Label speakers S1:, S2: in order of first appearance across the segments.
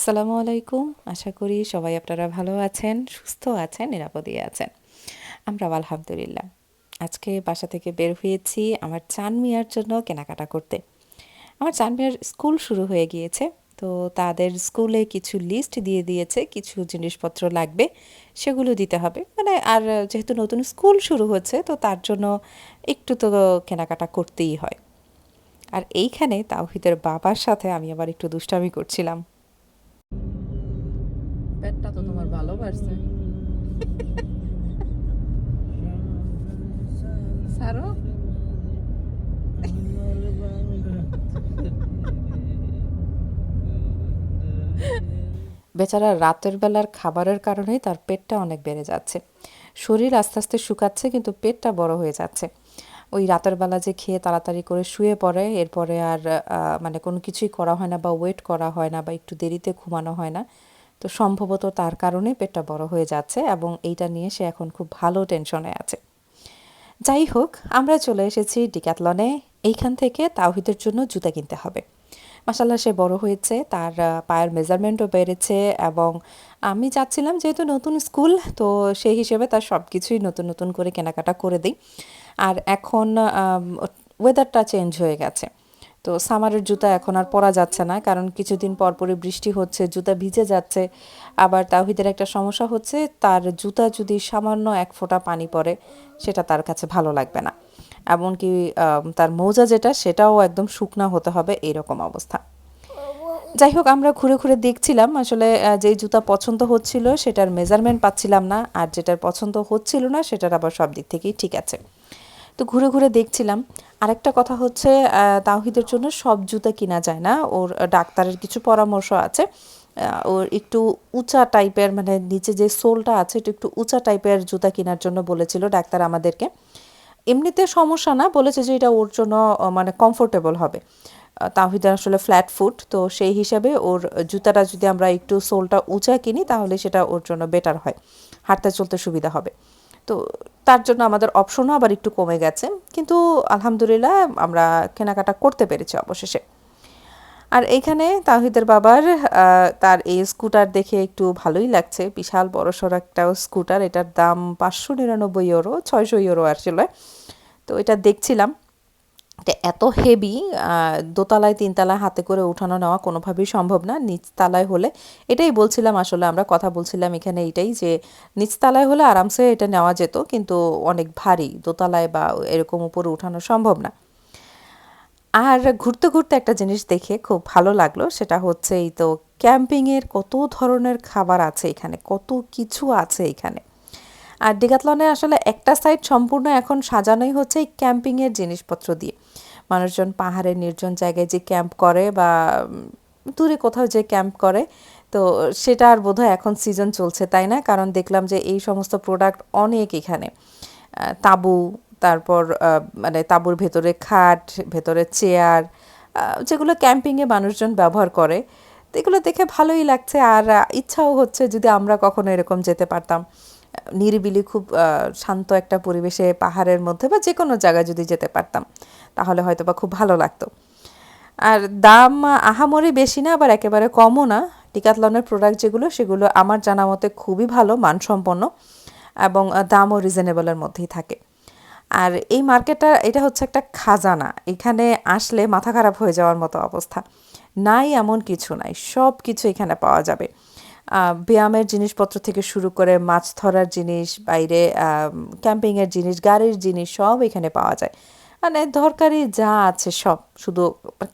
S1: আসসালামু আলাইকুম। আশা করি সবাই আপনারা ভালো আছেন, সুস্থ আছেন, নিরাপদে আছেন। আমরা আলহামদুলিল্লাহ। আজকে বাসা থেকে বের হয়েছি আমার চান মিয়ার জন্য কেনাকাটা করতে। আমার চান মিয়ার স্কুল শুরু হয়ে গিয়েছে, তো তাদের স্কুলে কিছু লিস্ট দিয়ে দিয়েছে, কিছু জিনিসপত্র লাগবে, সেগুলো দিতে হবে। মানে আর যেহেতু নতুন স্কুল শুরু হচ্ছে, তো তার জন্য একটু তো কেনাকাটা করতেই হয়। আর এইখানে তাওহিদের বাবার সাথে আমি আবার একটু দুষ্টামি করছিলাম।
S2: পেটটা তো তোমার ভালো বাড়ছে। সারো।
S1: বেচারা রাতের বেলার খাবারের কারণেই তার পেটটা অনেক বেড়ে যাচ্ছে। শরীর আস্তে আস্তে শুকাচ্ছে, কিন্তু পেটটা বড় হয়ে যাচ্ছে। ওই রাতের বেলা যে খেয়ে তাড়াতাড়ি করে শুয়ে পড়ে, এরপরে আর মানে কোনো কিছুই করা হয় না বা ওয়েট করা হয় না বা একটু দেরিতে ঘুমানো হয় না। তো সম্ভবত তার কারণে পেটটা বড় হয়ে যাচ্ছে এবং এইটা নিয়ে সে এখন খুব ভালো টেনশনে আছে। যাই হোক, আমরা চলে এসেছি ডিক্যাথলনে। এইখান থেকে তাওহিদের জন্য জুতা কিনতে হবে। মাসাল্লাহ সে বড় হয়েছে, তার পায়ের মেজারমেন্টও বেড়েছে এবং আমি চাচ্ছিলাম যেহেতু নতুন স্কুল, তো সেই হিসেবে তার সব কিছুই নতুন নতুন করে কেনাকাটা করে দিই। আর এখন ওয়েদারটা চেঞ্জ হয়ে গেছে। তো সামারের জুতা এখন আর পরা যাচ্ছে না, কারণ কিছুদিন পর পরই বৃষ্টি হচ্ছে, জুতা ভিজে যাচ্ছে। আবার তাওহিদের একটা সমস্যা হচ্ছে, তার জুতা যদি সামান্য এক ফোঁটা পানি পড়ে, সেটা তার কাছে ভালো লাগবে না। এমনকি তার মৌজা যেটা, সেটাও একদম শুকনা হতে হবে, এরকম অবস্থা। যাই হোক, আমরা ঘুরে ঘুরে দেখছিলাম, আসলে যেই জুতা পছন্দ হচ্ছিল, সেটার মেজারমেন্ট পাচ্ছিলাম না, আর যেটার পছন্দ হচ্ছিল না, সেটার আবার সব দিক থেকেই ঠিক আছে। তো ঘুরে ঘুরে দেখছিলাম। আরেকটা কথা হচ্ছে তাওহিদের জন্য সব জুতা কিনা যায় না। ওর ডাক্তারের কিছু পরামর্শ আছে। ওর একটু উঁচা টাইপের মানে নিচে যে সোলটা আছে এটা একটু উঁচা টাইপের জুতা কেনার জন্য বলেছিল ডাক্তার আমাদেরকে। এমনিতে সমস্যা না বলেছে যে এটা ওর জন্য মানে কমফোর্টেবল হবে। আহ, তাওহিদের আসলে ফ্ল্যাট ফুট তো সেই হিসাবে ওর জুতাটা যদি আমরা একটু সোলটা উঁচা কিনি তাহলে সেটা ওর জন্য বেটার হয়। হাঁটতে চলতে সুবিধা হবে। তো তার জন্য আমাদের অপশনও আবার একটু কমে গেছে। কিন্তু আলহামদুলিল্লাহ আমরা কেনাকাটা করতে পেরেছি অবশেষে। আর এইখানে তাহিদের বাবার তার এই স্কুটার দেখে একটু ভালোই লাগছে। বিশাল বড়সড় একটা স্কুটার এটার দাম পাঁচশো নিরানব্বই ইউরো ছয়শো ইউরো আসলে। তো এটা দেখছিলাম। এটা এত হেভি দোতলায়, তিনতলায় হাতে করে উঠানো নেওয়া কোনোভাবেই সম্ভব না। নিচতলায় হলে এটাই বলছিলাম আসলে, আমরা কথা বলছিলাম এখানে এইটাই যে নিচতলায় হলে আরামসে এটা নেওয়া যেত, কিন্তু অনেক ভারী দোতলায় বা এরকম উপরে উঠানো সম্ভব না। আর ঘুরতে ঘুরতে একটা জিনিস দেখে খুব ভালো লাগল, সেটা হচ্ছে এই তো ক্যাম্পিংয়ের কত ধরনের খাবার আছে এখানে, কত কিছু আছে এখানে। আর ডিকাতলনে আসলে একটা সাইড সম্পূর্ণ এখন সাজানোই হচ্ছে এই ক্যাম্পিংয়ের জিনিসপত্র দিয়ে। মানুষজন পাহাড়ের নির্জন জায়গায় যে ক্যাম্প করে বা দূরে কোথাও যে ক্যাম্প করে, তো সেটা আর বোধহয় এখন সিজন চলছে, তাই না? কারণ দেখলাম যে এই সমস্ত প্রোডাক্ট অনেক এখানে। তাঁবু, তারপর মানে তাঁবুর ভেতরে খাট, ভেতরে চেয়ার যেগুলো ক্যাম্পিংয়ে মানুষজন ব্যবহার করে, তো এগুলো দেখে ভালোই লাগছে। আর ইচ্ছাও হচ্ছে যদি আমরা কখনো এরকম যেতে পারতাম। নিরিবিলি খুব শান্ত একটা পরিবেশে পাহাড়ের মধ্যে বা যে কোনো জায়গায় যদি যেতে পারতাম, তাহলে হয়তো বা খুব ভালো লাগতো। আর দাম আহামরি বেশি না, আবার একেবারে কমও না। টিকাতলনের প্রোডাক্ট যেগুলো, সেগুলো আমার জানা মতে খুবই ভালো, মানসম্পন্ন এবং দামও রিজনেবলের মধ্যেই থাকে। আর এই মার্কেটটা এটা হচ্ছে একটা খাজানা। এখানে আসলে মাথা খারাপ হয়ে যাওয়ার মতো অবস্থা। নাই এমন কিছু নাই সব কিছু এখানে পাওয়া যাবে। ব্যায়ামের জিনিসপত্র থেকে শুরু করে মাছ ধরার জিনিস, বাইরে ক্যাম্পিংয়ের জিনিস, গাড়ির জিনিস সব এখানে পাওয়া যায়। মানে দরকারি যা আছে সব। শুধু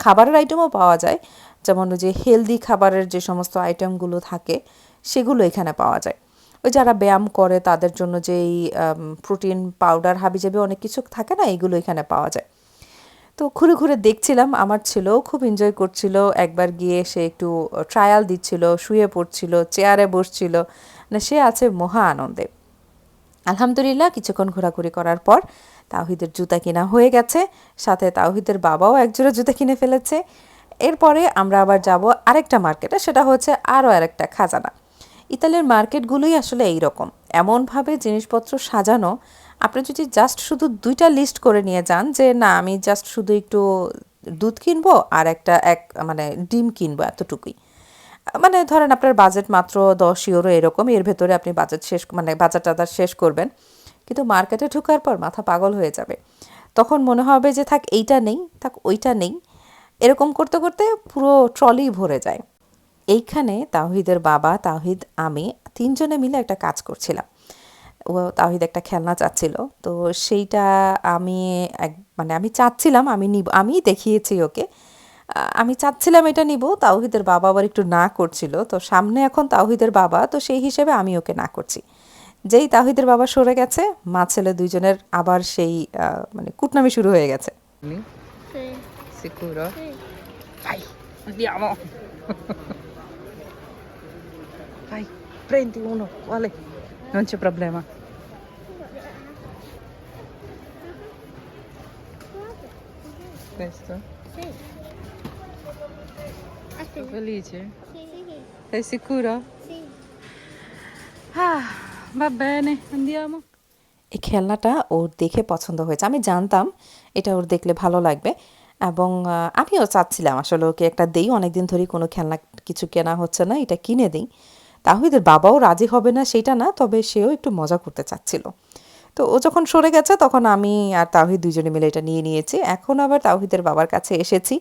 S1: খাবারের আইটেমও পাওয়া যায়। যেমন ওই যে হেলদি খাবারের যে সমস্ত আইটেমগুলো থাকে, সেগুলো এখানে পাওয়া যায়। ওই যারা ব্যায়াম করে তাদের জন্য যেই প্রোটিন পাউডার হাবিজাবি অনেক কিছু থাকে না, এগুলো এখানে পাওয়া যায়। তো ঘুরে ঘুরে দেখছিলাম, আমার ছেলেও খুব এনজয় করছিল। একবার গিয়ে সে একটু ট্রায়াল দিচ্ছিল, শুয়ে পড়ছিল চেয়ারে বসছিল। না সে আছে মহা আনন্দে। আলহামদুলিল্লাহ, কিছুক্ষণ ঘোরাঘুরি করার পর তাওহিদের জুতা কিনা হয়ে গেছে। সাথে তাওহিদের বাবাও একজোড়া জুতা কিনে ফেলেছে। এরপরে আমরা আবার যাব আরেকটা মার্কেটে সেটা হচ্ছে আরও আরেকটা খাজানা। ইতালির মার্কেটগুলোই আসলে এই রকম এমনভাবে জিনিসপত্র সাজানো আপনি যদি জাস্ট শুধু দুইটা লিস্ট করে নিয়ে যান যে, না, আমি জাস্ট শুধু একটু দুধ কিনবো আর একটা এক মানে ডিম কিনবো এতটুকুই। মানে ধরেন আপনার বাজেট মাত্র দশ ইউরো এরকম, এর ভেতরে আপনি বাজেট শেষ মানে বাজার টাজার শেষ করবেন। কিন্তু মার্কেটে ঢোকার পর মাথা পাগল হয়ে যাবে। তখন মনে হবে যে, থাক, এইটা নেই, থাক, ওইটা নেই। এরকম করতে করতে পুরো ট্রলি ভরে যায়। এইখানে তাহিদের বাবা তাহিদ আমি তিনজনে মিলে একটা কাজ করছিলাম। ও তাহিদ একটা খেলনা চাচ্ছিল তো সেইটা আমি এক মানে আমি চাচ্ছিলাম আমি নিব আমি দেখিয়েছি ওকে আহ, আমি চাচ্ছিলাম এটা নিব তাওহিদের বাবা আবার একটু না করছিল তো সামনে এখন তাওহিদের বাবা তো সেই হিসেবে আমি ওকে না করছি যেই তাওহিদের বাবা সরে গেছে মা ছেলে দুইজনের আবার সেই আহ, মানে কুটনামি শুরু হয়ে গেছে
S2: Sì,
S3: Sicuro?
S2: sì.
S3: Vai, andiamo. Vai, prendi uno, quale? Non c'è problema. Questo?
S4: Sì.
S3: Sei felice?
S4: Sì, sì,
S3: Sei sicuro?
S4: sì.
S3: Ah, va bene, andiamo.
S1: এই খেলনাটা ওর দেখে পছন্দ হয়েছে আমি জানতাম এটা ওর দেখলে ভালো লাগবে এবং আমিও চাচ্ছিলাম আসলে ওকে একটা দেই অনেকদিন ধরেই কোনো খেলনা কিছু কেনা হচ্ছে না এটা কিনে দিই তাহিদের বাবাও রাজি হবে না সেটা না তবে সেও একটু মজা করতে চাচ্ছিল তো ও যখন সরে গেছে তখন আমি আর তাহিদ দুজনে মিলে এটা নিয়ে নিয়েছি। এখন আবার তাহিদের বাবার কাছে এসেছি।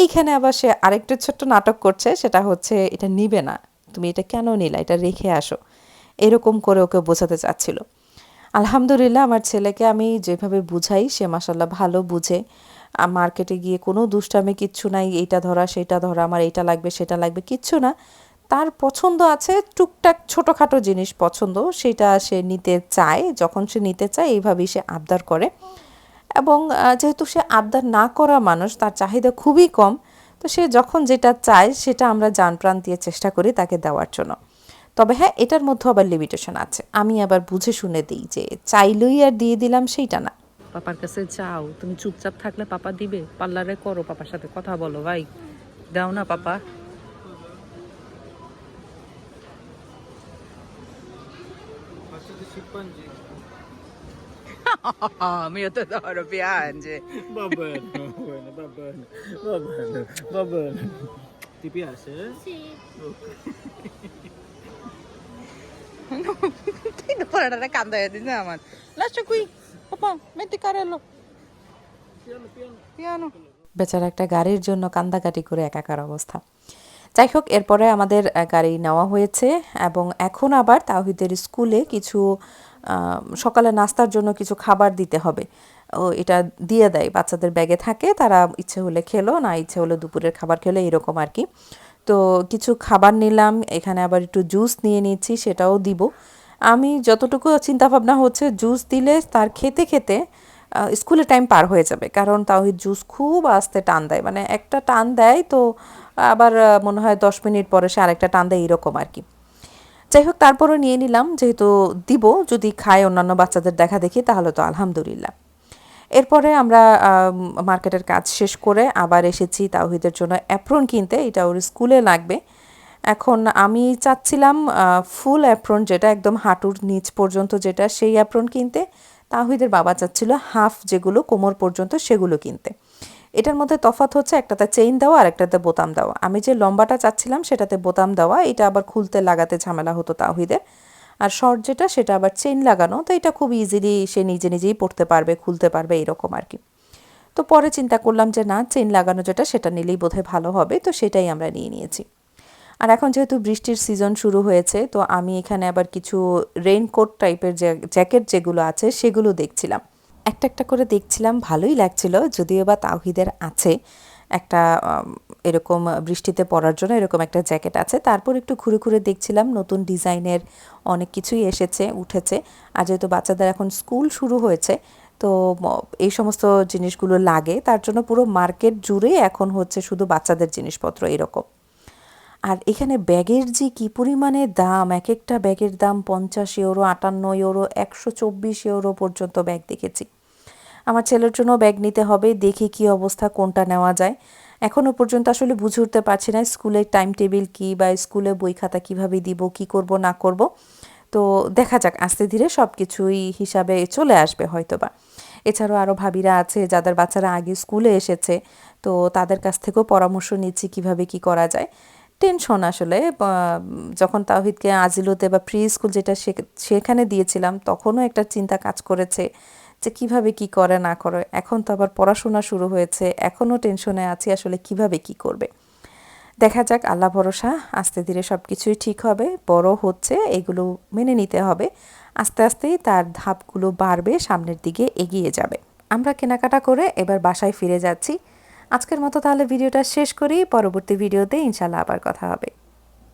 S1: এইখানে আবার সে আরেকটু ছোট্ট নাটক করছে, সেটা হচ্ছে এটা নিবে না, তুমি এটা কেন নিলা, এটা রেখে আসো। এরকম করে ওকে বোঝাতে চাচ্ছিল। আলহামদুলিল্লাহ, আমার ছেলেকে আমি যেভাবে বুঝাই, সে মাসাল্লাহ ভালো বুঝে। মার্কেটে গিয়ে কোনো দুষ্টামে কিচ্ছু নাই, এইটা ধরা, সেটা ধরা, আমার এইটা লাগবে, সেটা লাগবে, কিচ্ছু না। তার পছন্দ আছে টুকটাক ছোটোখাটো জিনিস পছন্দ, সেটা সে নিতে চায়, যখন সে নিতে চায় এইভাবেই সে আবদার করে। এবং যেহেতু সে আবদার না করা মানুষ, তার চাহিদা খুবই কম, তো সে যখন যেটা চায় সেটা আমরা জান প্রাণ দিয়ে চেষ্টা করি তাকে দেওয়ার জন্য। তবে হ্যাঁ এটার মধ্যে আবার লিমিটেশন আছে। আমি আবার বুঝে শুনে দিই যে চাইলেই আর দিয়ে দিলাম সেইটা না।
S3: পাপার কাছে চাও তুমি চুপচাপ থাকলে পাপা দিবে। পার্লারে করো পাপার সাথে। কথা বলো, ভাই। দাও না পাপা। Mio tesoro piange.
S5: Va bene, va bene, va bene, va bene, va bene. Ti piace?
S4: Sì.
S3: Ti devo guardare canta di zaman. Lascia qui. Papà, metti carello.
S5: Piano, piano.
S3: Piano.
S1: বেচারা একটা গাড়ির জন্য কান্দাকাটি করে একাকার অবস্থা যাই হোক, এরপরে আমাদের গাড়ি নেওয়া হয়েছে এবং এখন আবার তাহিদের স্কুলে কিছু সকালে নাস্তার জন্য কিছু খাবার দিতে হবে। ও, এটা দিয়ে দেয়, বাচ্চাদের ব্যাগে থাকে, তারা ইচ্ছে হলে খেলো, না ইচ্ছে হলে দুপুরের খাবার খেলো, এরকম আর কি। তো কিছু খাবার নিলাম, এখানে আবার একটু জুস নিয়ে নিচ্ছি, সেটাও দিব। আমি যতটুকু চিন্তা ভাবনা হচ্ছে, জুস দিলে তার খেতে খেতে স্কুলে টাইম পার হয়ে যাবে, কারণ তাওহিদ জুস খুব আস্তে টান দেয়। মানে একটা টান দেয়, তো আবার মনে হয় দশ মিনিট পরে সে আরেকটা টান দেয়, এরকম আর কি। যাই হোক, তারপরও নিয়ে নিলাম, যেহেতু দিব, যদি খায় অন্যান্য বাচ্চাদের দেখা দেখি, তাহলে তো আলহামদুলিল্লাহ। এরপরে আমরা মার্কেটের কাজ শেষ করে আবার এসেছি তাওহিদের জন্য অ্যাপ্রন কিনতে, এটা ওর স্কুলে লাগবে। এখন আমি চাচ্ছিলাম ফুল অ্যাপ্রন, যেটা একদম হাঁটুর নিচ পর্যন্ত যেটা, সেই অ্যাপ্রন কিনতে। তাহিদের বাবা চাচ্ছিল হাফ যেগুলো কোমর পর্যন্ত সেগুলো কিনতে। এটার মধ্যে তফাৎ হচ্ছে একটাতে চেইন দেওয়া আর একটাতে বোতাম দেওয়া। আমি যে লম্বাটা চাচ্ছিলাম সেটাতে বোতাম দেওয়া, এটা আবার খুলতে লাগাতে ঝামেলা হতো তাহিদের আর শর্ট যেটা, সেটা আবার চেইন লাগানো, তো এটা খুব ইজিলি সে নিজে নিজেই পড়তে পারবে, খুলতে পারবে, এরকম আর কি। তো পরে চিন্তা করলাম যে না চেইন লাগানো যেটা, সেটা নিলেই বোধহয় ভালো হবে, তো সেটাই আমরা নিয়ে নিয়েছি। আর এখন যেহেতু বৃষ্টির সিজন শুরু হয়েছে, তো আমি এখানে আবার কিছু রেইনকোট টাইপের জ্যাকেট যেগুলো আছে, সেগুলো দেখছিলাম। একটা একটা করে দেখছিলাম, ভালোই লাগছিল। যদিও বা তাওহিদের আছে একটা এরকম বৃষ্টিতে পড়ার জন্য এরকম একটা জ্যাকেট আছে। তারপর একটু ঘুরে ঘুরে দেখছিলাম, নতুন ডিজাইনের অনেক কিছুই এসেছে, উঠেছে। আর যেহেতু বাচ্চাদের এখন স্কুল শুরু হয়েছে, তো এই সমস্ত জিনিসগুলো লাগে। তার জন্য পুরো মার্কেট জুড়ে এখন হচ্ছে শুধু বাচ্চাদের জিনিসপত্র এরকম। আর এখানে ব্যাগের যে কী পরিমাণে দাম এক একটা ব্যাগের দাম পঞ্চাশ ইউরো, আটান্ন ইউরো, একশো চব্বিশ ইউরো পর্যন্ত ব্যাগ দেখেছি। আমার ছেলের জন্য ব্যাগ নিতে হবে, দেখি কি অবস্থা, কোনটা নেওয়া যায়। এখনও পর্যন্ত আসলে বুঝে উঠতে পারছি না স্কুলের টাইম টেবিল কী বা স্কুলে বই খাতা কীভাবে দিব, কি করব, না করব। তো দেখা যাক, আস্তে ধীরে সব কিছুই হিসাবে চলে আসবে হয়তোবা। এছাড়াও আরও ভাবিরা আছে, যাদের বাচ্চারা আগে স্কুলে এসেছে, তো তাদের কাছ থেকেও পরামর্শ নিচ্ছি কীভাবে কি করা যায়। টেনশন আসলে যখন তাওহিদকে আজিলুতে বা প্রি স্কুল যেটা সেখানে দিয়েছিলাম, তখনও একটা চিন্তা কাজ করেছে। যে কীভাবে কি করে না করে। এখন তো আবার পড়াশোনা শুরু হয়েছে, এখনও টেনশনে আছি আসলে কীভাবে কি করবে। দেখা যাক, আল্লাহ ভরসা, আস্তে ধীরে সব কিছুই ঠিক হবে, বড় হচ্ছে, এগুলো মেনে নিতে হবে। আস্তে আস্তেই তার ধাপগুলো বাড়বে, সামনের দিকে এগিয়ে যাবে। আমরা কেনাকাটা করে এবার বাসায় ফিরে যাচ্ছি। আজকের মতো তাহলে ভিডিওটা শেষ করি, পরবর্তী ভিডিওতে ইনশাল্লাহ আবার কথা হবে।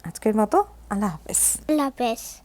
S1: আজকের মতো, আল্লাহ হাফেজ।
S4: আল্লাহ হাফেজ।